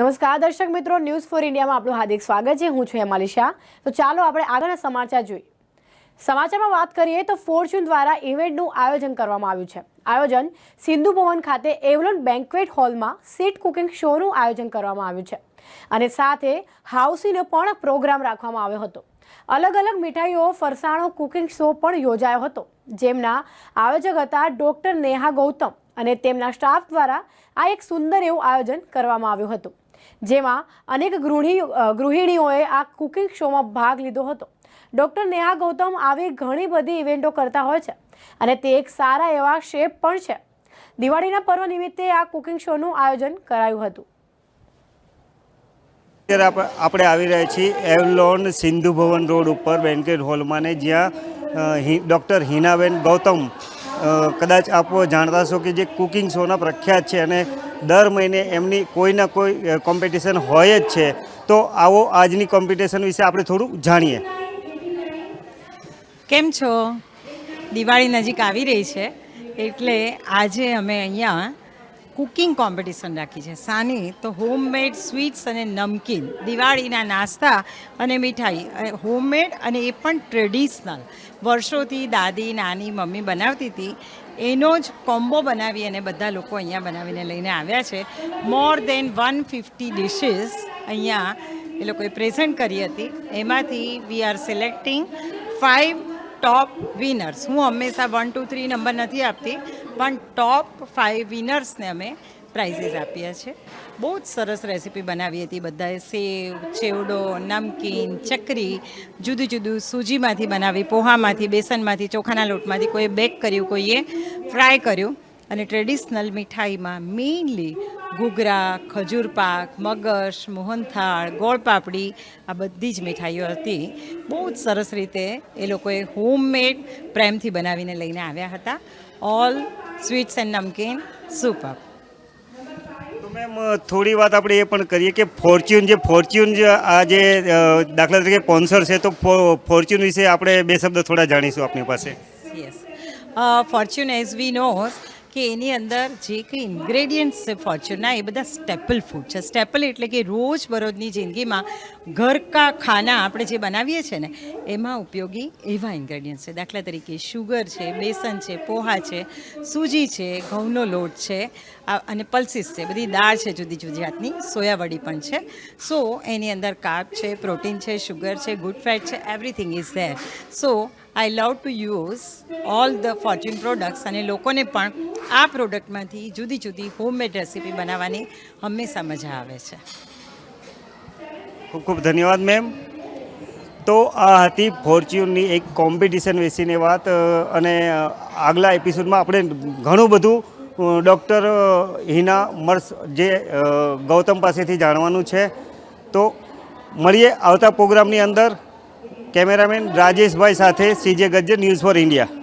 નમસ્કાર, દર્શક મિત્રો. ન્યૂઝ ફોર ઇન્ડિયામાં આપણું હાર્દિક સ્વાગત છે. હું છું હેમાલી શાહ. તો ચાલો આપણે આગળના સમાચાર જોઈએ. સમાચારમાં વાત કરીએ તો ફોર્ચ્યુન દ્વારા ઇવેન્ટનું આયોજન કરવામાં આવ્યું છે. આયોજન સિંધુ ભવન ખાતે એવલોન બેન્ક્વેટ હોલમાં સીટ કુકિંગ શોનું આયોજન કરવામાં આવ્યું છે. અને સાથે હાઉસીનો પણ પ્રોગ્રામ રાખવામાં આવ્યો હતો. અલગ અલગ મીઠાઈઓ, ફરસાણો, કુકિંગ શો પણ યોજાયો હતો. જેમના આયોજક હતા ડૉક્ટર નેહા ગૌતમ અને તેમના સ્ટાફ દ્વારા આ એક સુંદર એવું આયોજન કરવામાં આવ્યું હતું. જેમાં અનેક ગૃહિણી ગૃહિણીઓએ આ કુકિંગ શોમાં ભાગ લીધો હતો. ડૉક્ટર નેહા ગૌતમ આવી ઘણી બધી ઇવેન્ટો કરતા હોય છે અને તે એક સારા એવા શેફ પણ છે. દિવાળીના પર્વ નિમિત્તે આ કુકિંગ શોનું આયોજન કરાયું હતું. અત્યારે આપણે આવી રહ્યા છીએ એવલોન સિંધુ ભવન રોડ ઉપર, બેન્કેટ હોલમાં ને જ્યાં ડૉક્ટર હિનાબેન ગૌતમ કદાચ આપ જાણતા છો કે જે કુકિંગ શોના પ્રખ્યાત છે અને દર મહિને એમની કોઈ ના કોઈ કોમ્પિટિશન હોય જ છે. તો આવો આજની કોમ્પિટિશન વિશે આપણે થોડું જાણીએ. કેમ છો? દિવાળી નજીક આવી રહી છે. એટલે આજે અમે અહીંયા કુકિંગ કોમ્પિટિશન રાખી છે. સાની તો હોમમેડ સ્વીટ્સ અને નમકીન, દિવાળીના નાસ્તા અને મીઠાઈ હોમમેડ અને એ પણ ટ્રેડિશનલ. વર્ષોથી દાદી, નાની, મમ્મી બનાવતી હતી. એનો જ કોમ્બો બનાવી અને બધા લોકો અહીંયા બનાવીને લઈને આવ્યા છે. More than one fifty dishes અહીંયા એ લોકોએ પ્રેઝન્ટ કરી હતી. એમાંથી we are selecting five top winners હું હંમેશા વન ટુ થ્રી નંબર નથી આપતી, પણ ટોપ ફાઇવ વિનર્સને અમે પ્રાઇઝીસ આપીએ છીએ. બહુ જ સરસ રેસીપી બનાવી હતી બધાએ. સેવ, ચેવડો, નમકીન, ચકરી, જુદું જુદું સૂજીમાંથી બનાવી, પોહામાંથી, બેસનમાંથી, ચોખાના લોટમાંથી કોઈએ બેક કર્યું, કોઈએ ફ્રાય કર્યું. અને ટ્રેડિશનલ મીઠાઈમાં મેઇનલી ઘૂઘરા ખજૂર પાક મગસ મોહનથાળ ગોળ પાપડી આ બધી જ મીઠાઈઓ હતી. બહુ જ સરસ રીતે એ લોકોએ હોમમેડ પ્રેમથી બનાવીને લઈને આવ્યા હતા. All sweets and namkeen super તો મેમ થોડી વાત આપણે એ પણ કરીએ કે ફોર્ચ્યુન જે ફોર્ચ્યુન જે આ જે દાખલા તરીકે સ્પોન્સર છે તો ફોર્ચ્યુન વિશે આપણે બે શબ્દ થોડા જાણીશું આપની પાસે. Yes Fortune as we knows કે એની અંદર જે કંઈ ઇન્ગ્રેડિયન્ટ્સ છે ફોર્ચ્યુનના એ બધા સ્ટેપલ ફૂડ છે. સ્ટેપલ એટલે કે રોજબરોજની જિંદગીમાં ઘર કા ખાના આપણે જે બનાવીએ છીએ ને, એમાં ઉપયોગી એવા ઇન્ગ્રેડિયન્ટ્સ છે. દાખલા તરીકે શુગર છે, બેસન છે, પોહા છે, સૂજી છે, ઘઉંનો લોટ છે અને પલ્સીસ છે. બધી દાળ છે જુદી જુદી જાતની સોયાવડી પણ છે. સો એની અંદર કાર્બ છે પ્રોટીન છે શુગર છે ગુડ ફેટ છે everything is there so I love to use all the Fortune products અને લોકોને પણ આ પ્રોડક્ટમાંથી જુદી જુદી હોમમેડ રેસીપી બનાવવાની હંમેશા મજા આવે છે. ખૂબ ખૂબ ધન્યવાદ મેમ તો આ હતી ફોર્ચ્યુનની એક કોમ્પિટિશન વિશેની વાત અને આગલા એપિસોડમાં આપણે ઘણું બધું ડૉક્ટર હિના મર્સ જે ગૌતમ પાસેથી જાણવાનું છે. તો મળીએ આવતા પ્રોગ્રામની અંદર. કેમેરામેન રાજેશભાઈ સાથે CJ Gajjar news for India.